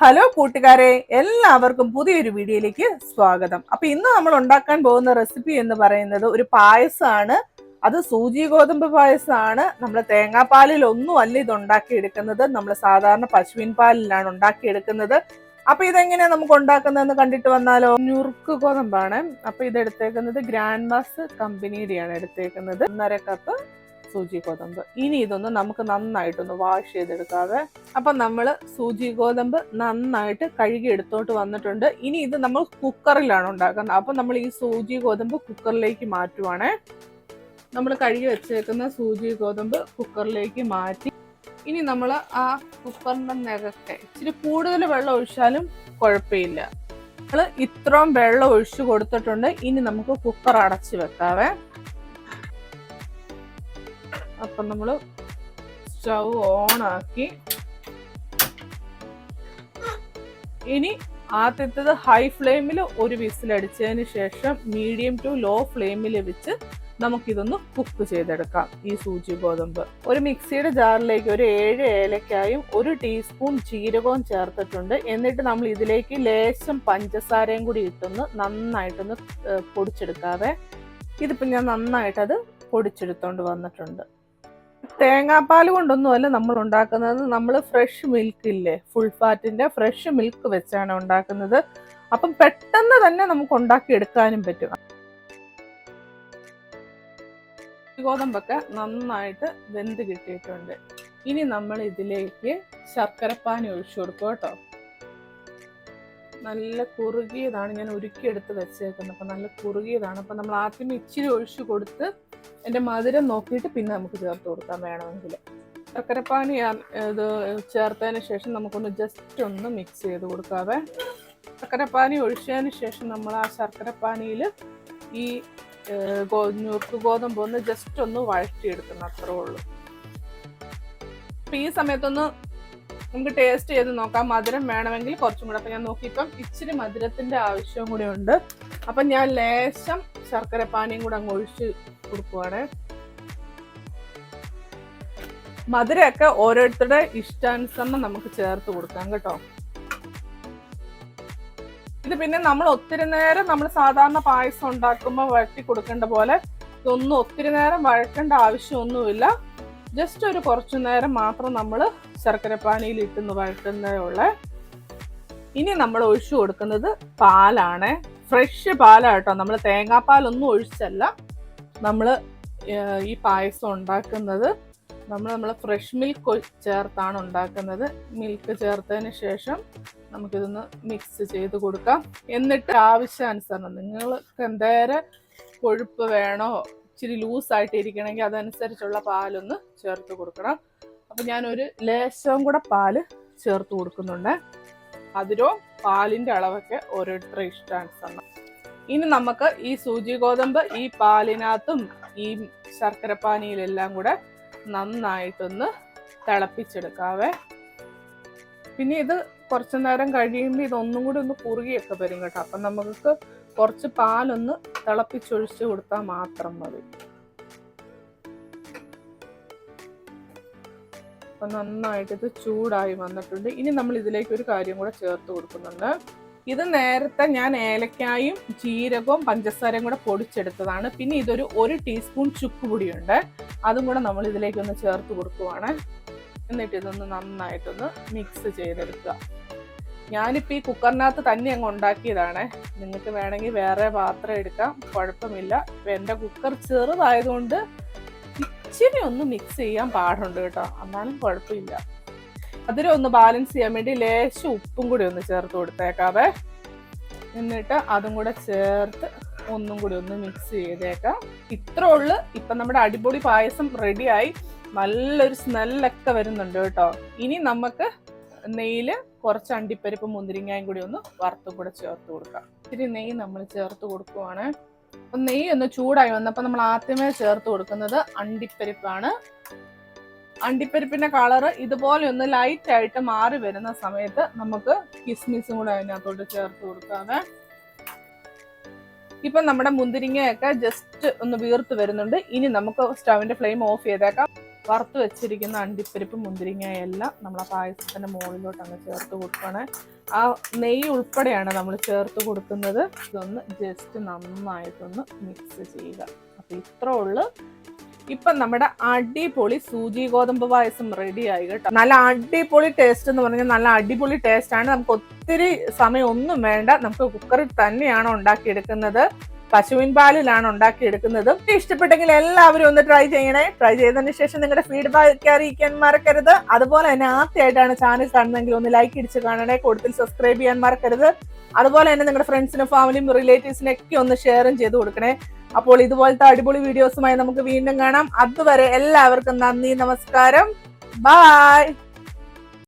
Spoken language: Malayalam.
ഹലോ കൂട്ടുകാരെ എല്ലാവർക്കും പുതിയൊരു വീഡിയോയിലേക്ക് സ്വാഗതം. അപ്പൊ ഇന്ന് നമ്മൾ ഉണ്ടാക്കാൻ പോകുന്ന റെസിപ്പി എന്ന് പറയുന്നത് ഒരു പായസമാണ് അത് സൂചി ഗോതമ്പ് പായസമാണ് നമ്മൾ തേങ്ങാപ്പാലിൽ ഒന്നും അല്ല ഇത് ഉണ്ടാക്കിയെടുക്കുന്നത്. നമ്മൾ സാധാരണ പശുവിൻ പാലിലാണ് ഉണ്ടാക്കിയെടുക്കുന്നത്. അപ്പൊ ഇതെങ്ങനെയാ നമുക്ക് ഉണ്ടാക്കുന്നതെന്ന് കണ്ടിട്ട് വന്നാലോ? ഞുറുക്ക് ഗോതമ്പാണ്. അപ്പൊ ഇത് എടുത്തേക്കുന്നത് ഗ്രാൻഡ് മാസ് കമ്പനിയുടെയാണ് എടുത്തേക്കുന്നത്. ഒന്നര കപ്പ് സൂചി ഗോതമ്പ് ഇനി ഇതൊന്ന് നമുക്ക് നന്നായിട്ടൊന്ന് വാഷ് ചെയ്തെടുക്കാവേ. അപ്പൊ നമ്മൾ സൂചി ഗോതമ്പ് നന്നായിട്ട് കഴുകി എടുത്തോട്ട് വന്നിട്ടുണ്ട്. ഇനി ഇത് നമ്മൾ കുക്കറിലാണ് ഉണ്ടാക്കുന്നത്. അപ്പൊ നമ്മൾ ഈ സൂചി ഗോതമ്പ് കുക്കറിലേക്ക് മാറ്റുവാണേ. നമ്മൾ കഴുകി വെച്ചേക്കുന്ന സൂചി ഗോതമ്പ് കുക്കറിലേക്ക് മാറ്റി. ഇനി നമ്മൾ ആ കുക്കറിന്റെ നിരക്കെ ഇച്ചിരി കൂടുതൽ വെള്ളം ഒഴിച്ചാലും കുഴപ്പമില്ല. നമ്മൾ ഇത്രയും വെള്ളം ഒഴിച്ചു കൊടുത്തിട്ടുണ്ട്. ഇനി നമുക്ക് കുക്കർ അടച്ചു വെക്കാവേ. അപ്പം നമ്മൾ സ്റ്റൗ ഓൺ ആക്കി ഇനി ആദ്യത്തേത് ഹൈ ഫ്ലെയിമിൽ ഒരു വിസിലടിച്ചതിന് ശേഷം മീഡിയം ടു ലോ ഫ്ലെയിമിൽ വെച്ച് നമുക്കിതൊന്ന് കുക്ക് ചെയ്തെടുക്കാം. ഈ സൂചി ഗോതമ്പ്. ഒരു മിക്സിയുടെ ജാറിലേക്ക് ഒരു ഏഴ് ഏലക്കായും ഒരു ടീസ്പൂൺ ജീരകവും ചേർത്തിട്ടുണ്ട്. എന്നിട്ട് നമ്മൾ ഇതിലേക്ക് ലേശം പഞ്ചസാരയും കൂടി ഇട്ടൊന്ന് നന്നായിട്ടൊന്ന് പൊടിച്ചെടുക്കാതെ ഇതിപ്പോൾ ഞാൻ നന്നായിട്ടത് പൊടിച്ചെടുത്തോണ്ട് വന്നിട്ടുണ്ട്. തേങ്ങാപ്പാൽ കൊണ്ടൊന്നുമല്ല നമ്മൾ ഉണ്ടാക്കുന്നത്. നമ്മൾ ഫ്രഷ് മിൽക്ക് ഇല്ലേ? ഫുൾ ഫാറ്റിന്റെ ഫ്രഷ് മിൽക്ക് വെച്ചാണ് ഉണ്ടാക്കുന്നത്. അപ്പം പെട്ടെന്ന് തന്നെ നമുക്ക് ഉണ്ടാക്കി എടുക്കാനും പറ്റും. ഗോതമ്പൊക്കെ നന്നായിട്ട് വെന്ത് കിട്ടിയിട്ടുണ്ട്. ഇനി നമ്മൾ ഇതിലേക്ക് ശർക്കരപ്പാനി ഒഴിച്ചു കൊടുക്കും കേട്ടോ. നല്ല കുറുകിയതാണ് ഞാൻ ഉരുക്കിയെടുത്ത് വെച്ചേക്കുന്നത്. അപ്പം നല്ല കുറുകിയതാണ്. അപ്പം നമ്മൾ ആദ്യം ഇച്ചിരി ഒഴിച്ചു കൊടുത്ത് എന്റെ മധുരം നോക്കിയിട്ട് പിന്നെ നമുക്ക് ചേർത്ത് കൊടുക്കാൻ വേണമെങ്കിൽ. ശർക്കരപ്പാനി ഇത് ചേർത്തതിന് ശേഷം നമുക്കൊന്ന് ജസ്റ്റ് ഒന്ന് മിക്സ് ചെയ്ത് കൊടുക്കാതെ ശർക്കരപ്പാനി ഒഴിച്ചതിന് ശേഷം നമ്മൾ ആ ശർക്കരപ്പാനിയിൽ ഈ ഞുറുക്ക് ഗോതമ്പ് ഒന്ന് ജസ്റ്റ് ഒന്ന് വഴറ്റിയെടുക്കണം. അത്രേ ഉള്ളൂ. അപ്പം ഈ സമയത്തൊന്ന് നമുക്ക് ടേസ്റ്റ് ചെയ്ത് നോക്കാം. മധുരം വേണമെങ്കിൽ കുറച്ചും കൂടെ. അപ്പം ഞാൻ നോക്കിയപ്പം ഇച്ചിരി മധുരത്തിന്റെ ആവശ്യവും കൂടി ഉണ്ട്. അപ്പം ഞാൻ ലേശം ശർക്കര പാനിയും കൂടെ അങ്ങ് ഒഴിച്ച് കൊടുക്കുവാണ്. മധുരമൊക്കെ ഓരോരുത്തരുടെ ഇഷ്ടാനുസരണം നമുക്ക് ചേർത്ത് കൊടുക്കാം കേട്ടോ. ഇത് പിന്നെ നമ്മൾ ഒത്തിരി നേരം നമ്മൾ സാധാരണ പായസം ഉണ്ടാക്കുമ്പോൾ വഴറ്റി കൊടുക്കേണ്ട പോലെ ഇതൊന്നും ഒത്തിരി നേരം വഴക്കേണ്ട ആവശ്യമൊന്നുമില്ല. ജസ്റ്റ് ഒരു കുറച്ചു നേരം മാത്രം നമ്മൾ ശർക്കരപ്പാനിയിൽ ഇട്ടുന്ന് വഴറ്റുന്നതേ ഉള്ളേ. ഇനി നമ്മൾ ഒഴിച്ചു കൊടുക്കുന്നത് പാലാണ്. ഫ്രഷ് പാലാട്ടോ. നമ്മൾ തേങ്ങാപ്പാലൊന്നും ഒഴിച്ചല്ല. നമ്മൾ ഈ പായസം ഉണ്ടാക്കുന്നത് നമ്മൾ നമ്മൾ ഫ്രഷ് മിൽക്ക് ചേർത്താണ് ഉണ്ടാക്കുന്നത്. മിൽക്ക് ചേർത്തതിന് ശേഷം നമുക്കിതൊന്ന് മിക്സ് ചെയ്ത് കൊടുക്കാം. എന്നിട്ട് ആവശ്യാനുസരണം നിങ്ങൾക്ക് എന്തേരം കൊഴുപ്പ് വേണോ ഇച്ചിരി ലൂസായിട്ട് ഇരിക്കണമെങ്കിൽ അതനുസരിച്ചുള്ള പാലൊന്ന് ചേർത്ത് കൊടുക്കണം. അപ്പം ഞാനൊരു ലേശവും കൂടെ പാൽ ചേർത്ത് കൊടുക്കുന്നുണ്ട്. അതിരോ പാലിന്റെ അളവൊക്കെ ഓരോരുത്തരുടെ ഇഷ്ടാനുസരണം. ഇനി നമുക്ക് ഈ സൂചി ഗോതമ്പ് ഈ പാലിനകത്തും ഈ ശർക്കരപ്പാനിയിലെല്ലാം കൂടെ നന്നായിട്ടൊന്ന് തിളപ്പിച്ചെടുക്കാവേ. പിന്നെ ഇത് കുറച്ചു നേരം കഴിയുമ്പോൾ ഇതൊന്നും കൂടി ഒന്ന് കുറുകിയൊക്കെ വരും കേട്ടോ. അപ്പം നമുക്ക് കുറച്ച് പാലൊന്ന് തിളപ്പിച്ചൊഴിച്ച് കൊടുത്താൽ മാത്രം മതി. അപ്പൊ നന്നായിട്ട് ഇത് ചൂടായി വന്നിട്ടുണ്ട്. ഇനി നമ്മൾ ഇതിലേക്ക് ഒരു കാര്യം കൂടെ ചേർത്ത് കൊടുക്കുന്നുണ്ട്. ഇത് നേരത്തെ ഞാൻ ഏലക്കായും ജീരകവും പഞ്ചസാരയും കൂടെ പൊടിച്ചെടുത്തതാണ്. പിന്നെ ഇതൊരു ഒരു ടീസ്പൂൺ ചുക്കുപൊടിയുണ്ട്. അതും കൂടെ നമ്മൾ ഇതിലേക്കൊന്ന് ചേർത്ത് കൊടുക്കുവാണ്. എന്നിട്ട് ഇതൊന്ന് നന്നായിട്ടൊന്ന് മിക്സ് ചെയ്തെടുക്കുക. ഞാനിപ്പോൾ ഈ കുക്കറിനകത്ത് തന്നെ അങ്ങ് ഉണ്ടാക്കിയതാണ്. നിങ്ങൾക്ക് വേണമെങ്കിൽ വേറെ പാത്രം എടുക്കാം കുഴപ്പമില്ല. ഇപ്പം എന്റെ കുക്കർ ചെറുതായതുകൊണ്ട് ഇച്ചിരി ഒന്ന് മിക്സ് ചെയ്യാൻ പാടുണ്ട് കേട്ടോ. എന്നാലും കുഴപ്പമില്ല. അതിലും ഒന്ന് ബാലൻസ് ചെയ്യാൻ വേണ്ടി ലേശം ഉപ്പും കൂടി ഒന്ന് ചേർത്ത് കൊടുത്തേക്കാവേ. എന്നിട്ട് അതും കൂടെ ചേർത്ത് ഒന്നും കൂടി ഒന്ന് മിക്സ് ചെയ്തേക്കാം. ഇത്ര ഉള്ളു. ഇപ്പം നമ്മുടെ അടിപൊളി പായസം റെഡിയായി നല്ലൊരു സ്മെല്ലൊക്കെ വരുന്നുണ്ട് കേട്ടോ. ഇനി നമുക്ക് നെയ്യിൽ കുറച്ച് അണ്ടിപ്പരിപ്പ് മുന്തിരിങ്ങയും കൂടി ഒന്ന് വറുത്തും കൂടെ ചേർത്ത് കൊടുക്കാം. ഇത്തിരി നെയ്യ് നമ്മൾ ചേർത്ത് കൊടുക്കുവാണ്. അപ്പം നെയ്യ് ഒന്ന് ചൂടായി വന്നപ്പോൾ നമ്മൾ ആദ്യമേ ചേർത്ത് കൊടുക്കുന്നത് അണ്ടിപ്പരിപ്പാണ്. അണ്ടിപ്പരിപ്പിന്റെ കളർ ഇതുപോലെ ഒന്ന് ലൈറ്റ് ആയിട്ട് മാറി വരുന്ന സമയത്ത് നമുക്ക് കിസ്മിസും കൂടെ അതിനകത്തോട്ട് ചേർത്ത് കൊടുക്കാതെ ഇപ്പം നമ്മുടെ മുന്തിരിങ്ങയൊക്കെ ജസ്റ്റ് ഒന്ന് വീർത്ത് വരുന്നുണ്ട്. ഇനി നമുക്ക് സ്റ്റവിന്റെ ഫ്ലെയിം ഓഫ് ചെയ്തേക്കാം. വറുത്ത് വെച്ചിരിക്കുന്ന അണ്ടിപ്പരിപ്പ് മുന്തിരിങ്ങ എല്ലാം നമ്മൾ ആ പായസത്തിന്റെ മുകളിലോട്ട് അങ്ങ് ചേർത്ത് കൊടുക്കുകയാണ്. ആ നെയ്യ് ഉൾപ്പെടെയാണ് നമ്മൾ ചേർത്ത് കൊടുക്കുന്നത്. ഇതൊന്ന് ജസ്റ്റ് നന്നായിട്ടൊന്ന് മിക്സ് ചെയ്യുക. അപ്പൊ ഇത്രേ ഉള്ളു. ഇപ്പം നമ്മുടെ അടിപൊളി സൂചി ഗോതമ്പ് പായസം റെഡി ആയി കേട്ടോ. നല്ല അടിപൊളി ടേസ്റ്റ് എന്ന് പറഞ്ഞാൽ നല്ല അടിപൊളി ടേസ്റ്റ് ആണ്. നമുക്ക് ഒത്തിരി സമയം ഒന്നും വേണ്ട. നമുക്ക് കുക്കറിൽ തന്നെയാണ് ഉണ്ടാക്കിയെടുക്കുന്നത്. പശുവിൻ പാലിലാണ് ഉണ്ടാക്കിയെടുക്കുന്നത്. ഇഷ്ടപ്പെട്ടെങ്കിൽ എല്ലാവരും ഒന്ന് ട്രൈ ചെയ്യണേ. ട്രൈ ചെയ്തതിന് ശേഷം നിങ്ങളുടെ ഫീഡ്ബാക്ക് അറിയിക്കാൻ മറക്കരുത്. അതുപോലെ തന്നെ ആദ്യമായിട്ടാണ് ചാനൽ കാണുന്നതെങ്കിൽ ഒന്ന് ലൈക്ക് ഇടിച്ച് കാണണേ. കൂടുതൽ സബ്സ്ക്രൈബ് ചെയ്യാൻ മറക്കരുത്. അതുപോലെ തന്നെ നിങ്ങളുടെ ഫ്രണ്ട്സിനും ഫാമിലിയും റിലേറ്റീവ്സിനൊക്കെ ഒന്ന് ഷെയറും ചെയ്ത് കൊടുക്കണേ. അപ്പോൾ ഇതുപോലത്തെ അടിപൊളി വീഡിയോസുമായി നമുക്ക് വീണ്ടും കാണാം. അതുവരെ എല്ലാവർക്കും നന്ദി നമസ്കാരം. ബായ്